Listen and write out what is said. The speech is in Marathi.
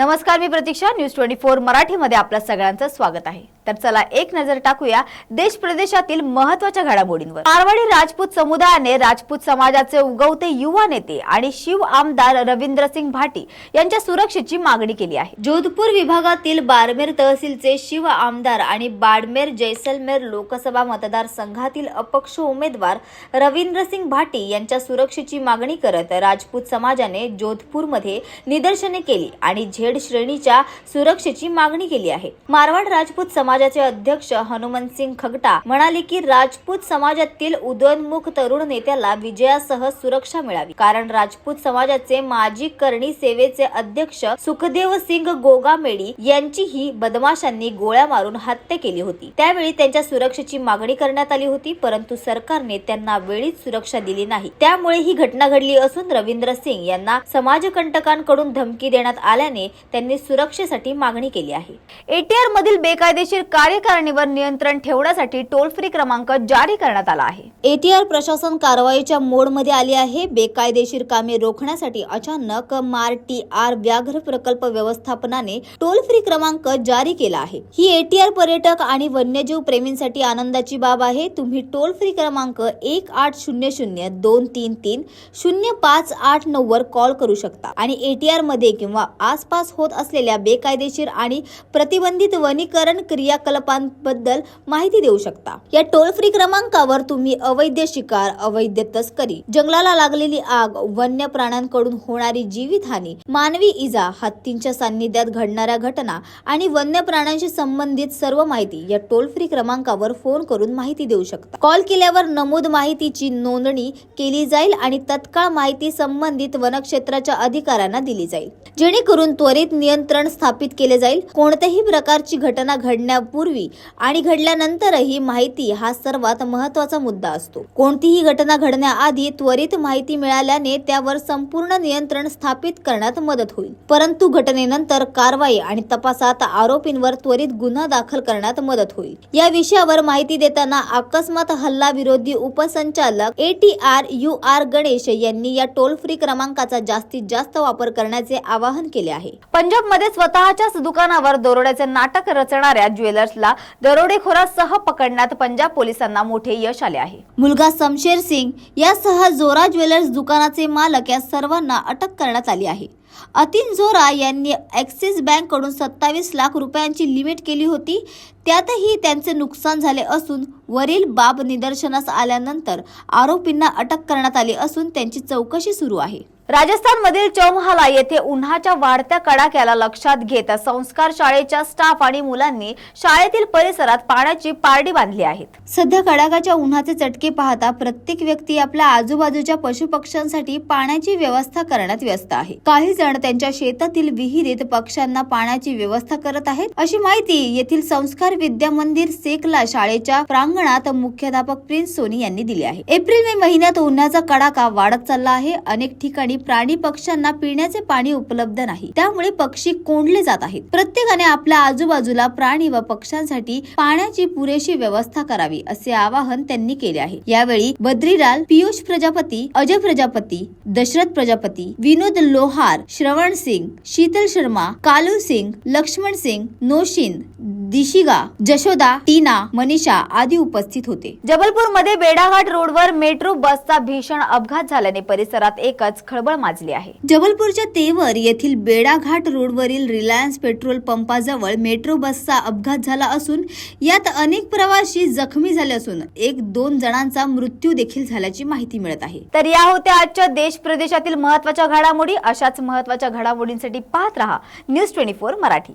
नमस्कार मी प्रतीक्षा. न्यूज ट्वेंटी फोर मराठीमध्ये आपल्या सगळ्यांचं स्वागत आहे. तर चला एक नजर टाकूया देश प्रदेशातील महत्त्वाच्या घडामोडींवर. मारवाडी राजपूत समुदायाने राजपूत समाजाचे उगवते युवा नेते आणि शिव आमदार रवींद्र सिंग भाटी यांच्या सुरक्षेची मागणी केली आहे. जोधपूर विभागातील बारमेर तहसीलचे शिव आमदार आणि बाडमेर जैसलमेर लोकसभा मतदारसंघातील अपक्ष उमेदवार रवींद्र सिंग भाटी यांच्या सुरक्षेची मागणी करत राजपूत समाजाने जोधपूरमध्ये निदर्शने केली आणि झेड श्रेणीच्या सुरक्षेची मागणी केली आहे. मारवाड राजपूत समाजाचे अध्यक्ष हनुमंतसिंग खगटा म्हणाले की राजपूत समाजातील उदयोन्मुख तरुण नेत्याला विजयासह सुरक्षा मिळावी. कारण राजपूत समाजाचे माजी करणी सेवेचे अध्यक्ष सुखदेव सिंग गोगामेडी यांचीही बदमाशांनी गोळ्या मारून हत्या केली होती. त्यावेळी त्यांच्या सुरक्षेची मागणी करण्यात आली होती परंतु सरकारने त्यांना वेळीच सुरक्षा दिली नाही. त्यामुळे ही घटना घडली असून रवींद्र सिंग यांना समाजकंटकांकडून धमकी देण्यात आल्याने त्यांनी सुरक्षेसाठी मागणी केली आहे. एटीआर मधील बेकायदेशीर कार्यकारिणीवर नियंत्रण ठेवण्यासाठी टोल फ्री क्रमांक जारी करण्यात आला आहे. एटीआर प्रशासन कारवाईच्या मोडमध्ये आली आहे. बेकायदेशीर कामे रोखण्यासाठी अचानक मार टी आर व्याघ्र प्रकल्प व्यवस्थापनाने टोल फ्री क्रमांक जारी केला आहे. ही एटीआर पर्यटक आणि वन्यजीव प्रेमींसाठी आनंदाची बाब आहे. तुम्ही टोल फ्री क्रमांक एक आठ शून्य शून्य दोन तीन तीन शून्य पाच आठ नऊ वर कॉल करू शकता आणि एटीआरमध्ये किंवा आसपास होत असलेल्या बेकायदेशीर आणि प्रतिबंधित वनीकरण क्रियाकलापांबद्दल माहिती देऊ शकता. या टोल फ्री क्रमांकावर तुम्ही अवैध शिकार अवैध तस्करी जंगलाला लागलेली आग वन्य प्राण्यांकडून होणारी जीवितहानी मानवी इजा हत्तींच्या सान्निध्यात घडणाऱ्या घटना आणि वन्य प्राण्यांशी संबंधित सर्व माहिती या टोल फ्री क्रमांकावर फोन करून माहिती देऊ शकता. कॉल केल्यावर नमूद माहितीची नोंदणी केली जाईल आणि तत्काळ माहिती संबंधित वनक्षेत्राच्या अधिकाऱ्यांना दिली जाईल. जेणेकरून तो त्वरित नियंत्रण स्थापित केले जाईल. कोणत्याही प्रकारची घटना घडण्यापूर्वी आणि घडल्यानंतरही माहिती हा सर्वात महत्त्वाचा मुद्दा असतो. कोणतीही घटना घडण्याआधी त्वरित माहिती मिळाल्याने त्यावर संपूर्ण नियंत्रण स्थापित करण्यात मदत होईल. परंतु घटनेनंतर कारवाई आणि तपासात आरोपींवर त्वरित गुन्हा दाखल करण्यात मदत होईल. या विषयावर माहिती देताना अकस्मात हल्ला विरोधी उपसंचालक A T R U R Ganesh यांनी या टोल फ्री क्रमांकाचा जास्तीत जास्त वापर करण्याचे आवाहन केले आहे. पंजाबमध्ये स्वतःच्याच दुकानावर दरोड्याचे नाटक रचणाऱ्या ज्वेलर्सला दरोडेखोरासह पकडण्यात पंजाब पोलिसांना मोठे यश आले आहे. मुलगा समशेर सिंग यासह जोरा ज्वेलर्स दुकानाचे मालक या सर्वांना अटक करण्यात आली आहे. अतिन झोरा यांनी ॲक्सिस बँककडून सत्तावीस लाख रुपयांची लिमिट केली होती. त्यातही त्यांचे नुकसान झाले असून वरील बाब निदर्शनास आल्यानंतर आरोपींना अटक करण्यात आली असून त्यांची चौकशी सुरू आहे. राजस्थानमधील चौमहाला येथे उन्हाच्या वाढत्या कडाक्याला लक्षात घेत संस्कार शाळेच्या स्टाफ आणि मुलांनी शाळेतील परिसरात पाण्याची पारडी बांधली आहेत. सध्या कडाक्याच्या उन्हाचे चटके पाहता प्रत्येक व्यक्ती आपल्या आजूबाजूच्या पशुपक्ष्यांसाठी पाण्याची व्यवस्था करण्यात व्यस्त आहे. काही जण त्यांच्या शेतातील विहिरीत पक्ष्यांना पाण्याची व्यवस्था करत आहेत. अशी माहिती येथील संस्कार विद्या मंदिर सेकला शाळेच्या प्रांगणात मुख्याध्यापक प्रिन्स सोनी यांनी दिली आहे. एप्रिल मे महिन्यात उन्हाचा कडाका वाढत चालला आहे. अनेक ठिकाणी प्राणी पक्ष्यांना पिण्याचे पाणी उपलब्ध नाही. त्यामुळे पक्षी कोंडले जात आहेत. प्रत्येकाने आपल्या आजूबाजूला प्राणी व पक्ष्यांसाठी पाण्याची पुरेशी व्यवस्था करावी असे आवाहन त्यांनी केले आहे. यावेळी बद्रीलाल पियुष प्रजापती अजय प्रजापती दशरथ प्रजापती विनोद लोहार श्रवण सिंग शीतल शर्मा कालू सिंग लक्ष्मण सिंग नोशिंद दिशिगा जशोदा टीना मनीषा आदी उपस्थित होते. जबलपूरमध्ये बेडाघाट रोडवर मेट्रो बसचा भीषण अपघात झाल्याने परिसरात एकच खळबळ माजली आहे. जबलपूरच्या तेवर येथील बेडाघाट रोडवरील रिलायन्स पेट्रोल पंपाजवळ मेट्रो बसचा अपघात झाला असून यात अनेक प्रवासी जखमी झाले असून एक दोन जणांचा मृत्यू देखील झाल्याची माहिती मिळत आहे. तर या होत्या आजच्या देश प्रदेशातील महत्त्वाच्या घडामोडी अशाच महत्त्वाच्या घडामोडींसाठी पाहत रहा. News twenty Marathi.